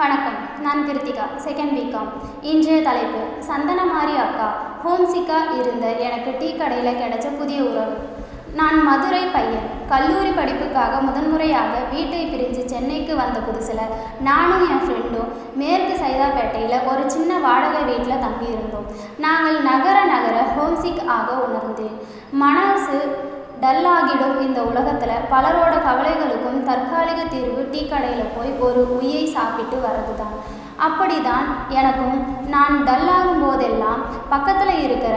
வணக்கம். நான் Kiruthika second BCom இன்றைய தலைப்பு சந்தனமாரி அக்கா ஹோம்சிக்கா இருந்த எனக்கு டீ கடையில் கிடைச்ச புதிய உறவு. நான் மதுரை பையன். கல்லூரி படிப்புக்காக முதன்முறையாக வீட்டை பிரிஞ்சு சென்னைக்கு வந்த புதுசில் நானும் என் ஃப்ரெண்டும் மேற்கு சைதாப்பேட்டையில் ஒரு சின்ன வாடகை வீட்டில் தங்கியிருந்தோம். நாங்கள் நகர நகர ஹோம்சிக் ஆக உணர்ந்தேன். மனசு டல்லாகிடும் இந்த உலகத்தில். பலரோட கவலைகளுக்கும் தற்காலிக தீர்வு டீ கடையில் போய் ஒரு உயை சாப்பிட்டு வர்றது தான் அப்படி தான் எனக்கும் நான் டல்லாகும் போதெல்லாம் பக்கத்தில் இருக்கிற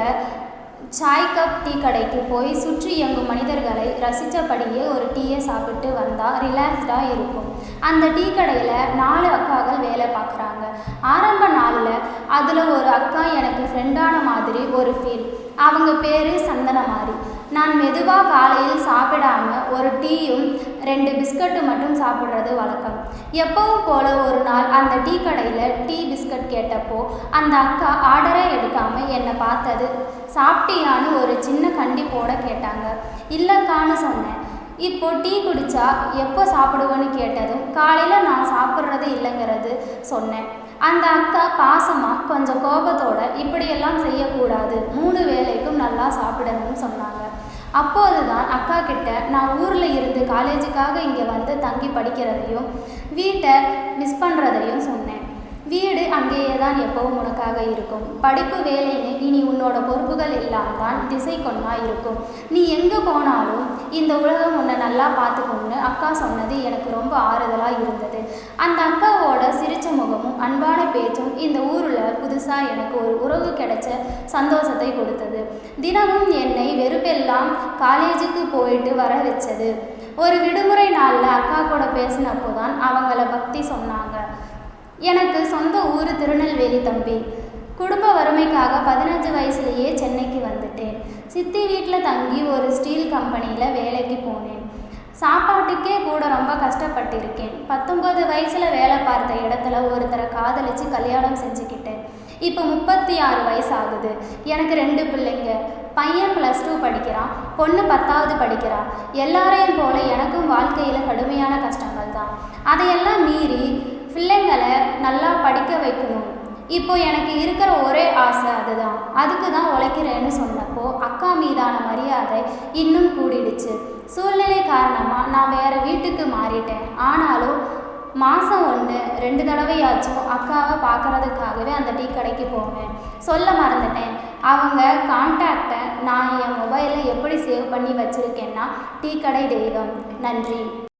சாய் கப் டீ கடைக்கு போய் சுற்றி இயங்கும் மனிதர்களை ரசித்தபடியே ஒரு டீயை சாப்பிட்டு வந்தால் ரிலாக்ஸ்டாக இருக்கும். அந்த டீ கடையில் நாலு அக்காக்கள் வேலை பார்க்குறாங்க ஆரம்ப நாளில் அதில் ஒரு அக்கா எனக்கு ஃப்ரெண்டான மாதிரி ஒரு ஃபீல் அவங்க பேர் சந்தனமாரி. நான் மெதுவாக காலையில் சாப்பிடாம ஒரு டீயும் ரெண்டு பிஸ்கட்டு மட்டும் சாப்பிட்றது வழக்கம். எப்பவும் போல ஒரு நாள் அந்த டீ கடையில் டீ பிஸ்கட் கேட்டப்போ அந்த அக்கா ஆர்டரே எடுக்காமல் என்னை பார்த்தது. சாப்பிட்டியான்னு ஒரு சின்ன கண்டிப்போட கேட்டாங்க. இல்லைக்கான்னு சொன்னேன். இப்போ டீ குடித்தா எப்போ சாப்பிடுவேன்னு கேட்டதும் காலையில் நான் சாப்பிட்றது இல்லைங்கிறது சொன்னேன். அந்த அக்கா பாசமாக கொஞ்சம் கோபத்தோட இப்படியெல்லாம் செய்யக்கூடாது. மூணு வேளைக்கும் நல்லா சாப்பிடணும்னு சொன்னாங்க. அப்போது தான் அக்கா கிட்ட நான் ஊரில் இருந்து காலேஜுக்காக இங்கே வந்து தங்கி படிக்கிறதையும் வீட்டை மிஸ் பண்ணுறதையும் சொன்னேன். வீடு அங்கேயே தான் எப்பவும் உனக்காக இருக்கும். படிப்பு வேலைன்னு இனி உன்னோட பொறுப்புகள் எல்லாம் தான் திசை கொண்டா இருக்கும். நீ எங்கே போனாலும் இந்த உலகம் உன்னை நல்லா பார்த்துக்கணும்னு அக்கா சொன்னது எனக்கு ரொம்ப ஆறுதலாக இருந்தது. அந்த அக்காவோட முகமும் அன்பான பேச்சும் இந்த ஊரில் புதுசாக எனக்கு ஒரு உறவு கிடைச்ச சந்தோஷத்தை கொடுத்தது. தினமும் என்னை வெறுப்பெல்லாம் காலேஜுக்கு போயிட்டு வர வச்சது. ஒரு விடுமுறை நாளில் அக்கா கூட பேசினப்போ தான் அவங்கள பக்தி சொன்னாங்க. எனக்கு சொந்த ஊர் திருநெல்வேலி தம்பி. குடும்ப வறுமைக்காக பதினஞ்சு வயசுலேயே சென்னைக்கு வந்துட்டேன். சித்தி வீட்டில் தங்கி ஒரு ஸ்டீல் கம்பெனியில் வேலைக்கு போனேன். சாப்பாட்டுக்கே கூட ரொம்ப கஷ்டப்பட்டிருக்கேன். பத்தொம்பது வயசில் வேலை பார்த்த இடத்துல ஒருத்தரை காதலிச்சு கல்யாணம் செஞ்சுக்கிட்டேன். இப்போ முப்பத்தி ஆறு வயசு ஆகுது எனக்கு ரெண்டு பிள்ளைங்க. பையன் ப்ளஸ் டூ படிக்கிறான். பொண்ணு பத்தாவது படிக்கிறா. எல்லாரையும் போல எனக்கும் வாழ்க்கையில் கடுமையான கஷ்டங்கள் தான். அதையெல்லாம் மீறி பிள்ளைங்களை நல்லா படிக்க வைக்கணும். இப்போ எனக்கு இருக்கிற ஒரே ஆசை அதுதான். அதுக்கு தான் உழைக்கிறேன்னு சொன்னப்போ அக்கா மீதான மரியாதை இன்னும் கூடிடுச்சு. சூழ்நிலை காரணமாக நான் வேறு வீட்டுக்கு மாறிட்டேன். ஆனாலும் மாதம் ஒன்று ரெண்டு தடவையாச்சும் அக்காவை பார்க்குறதுக்காகவே அந்த டீ கடைக்கு போவேன். சொல்ல மறந்துட்டேன். அவங்க கான்டாக்டை நான் என் மொபைலில் எப்படி சேவ் பண்ணி வச்சுருக்கேன்னா டீ கடை தெய்வம். நன்றி.